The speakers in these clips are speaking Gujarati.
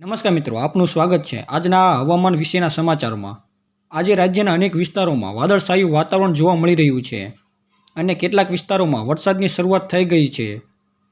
નમસ્કાર મિત્રો, આપનું સ્વાગત છે આજના હવામાન વિશેના સમાચારમાં. આજે રાજ્યના અનેક વિસ્તારોમાં વાદળછાયું વાતાવરણ જોવા મળી રહ્યું છે અને કેટલાક વિસ્તારોમાં વરસાદની શરૂઆત થઈ ગઈ છે.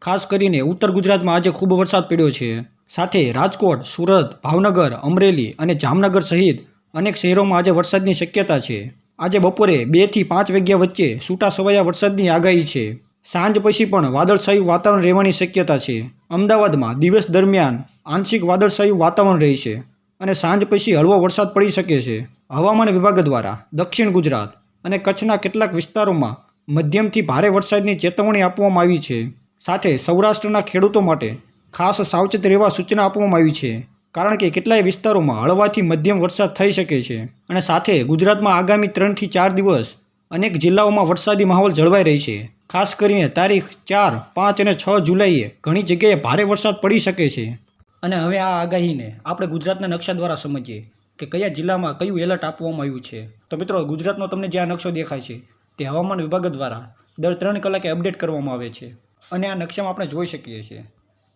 ખાસ કરીને ઉત્તર ગુજરાતમાં આજે ખૂબ વરસાદ પડ્યો છે. સાથે રાજકોટ, સુરત, ભાવનગર, અમરેલી અને જામનગર સહિત અનેક શહેરોમાં આજે વરસાદની શક્યતા છે. આજે બપોરે બેથી પાંચ વાગ્યા વચ્ચે છૂટા છવાયા વરસાદની આગાહી છે. સાંજ પછી પણ વાદળછાયું વાતાવરણ રહેવાની શક્યતા છે. અમદાવાદમાં દિવસ દરમિયાન આંશિક વાદળછાયું વાતાવરણ રહેશે અને સાંજ પછી હળવો વરસાદ પડી શકે છે. હવામાન વિભાગ દ્વારા દક્ષિણ ગુજરાત અને કચ્છના કેટલાક વિસ્તારોમાં મધ્યમથી ભારે વરસાદની ચેતવણી આપવામાં આવી છે. સાથે સૌરાષ્ટ્રના ખેડૂતો માટે ખાસ સાવચેત રહેવા સૂચના આપવામાં આવી છે. કારણ કે કેટલાય વિસ્તારોમાં હળવાથી મધ્યમ વરસાદ થઈ શકે છે અને સાથે ગુજરાતમાં આગામી ત્રણથી ચાર દિવસ અનેક જિલ્લાઓમાં વરસાદી માહોલ જળવાઈ રહી છે. ખાસ કરીને તારીખ ચાર, પાંચ અને છ જુલાઈએ ઘણી જગ્યાએ ભારે વરસાદ પડી શકે છે. અને હવે આ આગાહીને આપણે ગુજરાતના નકશા દ્વારા સમજીએ કે કયા જિલ્લામાં કયું એલર્ટ આપવામાં આવ્યું છે. તો મિત્રો, ગુજરાતનો તમને જે આ નકશો દેખાય છે, તે હવામાન વિભાગ દ્વારા દર ત્રણ કલાકે અપડેટ કરવામાં આવે છે. અને આ નકશામાં આપણે જોઈ શકીએ છીએ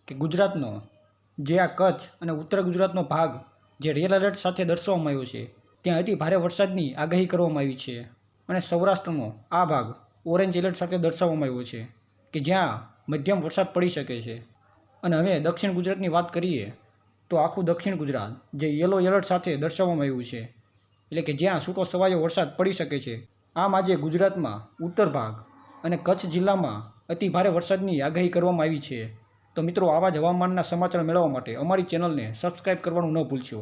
કે ગુજરાતનો જે આ કચ્છ અને ઉત્તર ગુજરાતનો ભાગ જે રેલ એલર્ટ સાથે દર્શાવવામાં આવ્યો છે, ત્યાં અતિ ભારે વરસાદની આગાહી કરવામાં આવી છે. અને સૌરાષ્ટ્રનો આ ભાગ ઓરેન્જ એલર્ટ સાથે દર્શાવવામાં આવ્યો છે કે જ્યાં મધ્યમ વરસાદ પડી શકે છે. અને હવે દક્ષિણ ગુજરાતની વાત કરીએ, તો આખું દક્ષિણ ગુજરાત જે યલો એલર્ટ સાથે દર્શાવવામાં આવ્યું છે, એટલે કે જ્યાં છૂટો સવાયો વરસાદ પડી શકે છે, આમ આજે ગુજરાતમાં ઉત્તર ભાગ અને કચ્છ જિલ્લામાં અતિ ભારે વરસાદની આગાહી કરવામાં આવી છે. તો મિત્રો, આવા જ હવામાનના સમાચાર મેળવવા માટે અમારી ચેનલને સબસ્ક્રાઈબ કરવાનું ન ભૂલશો.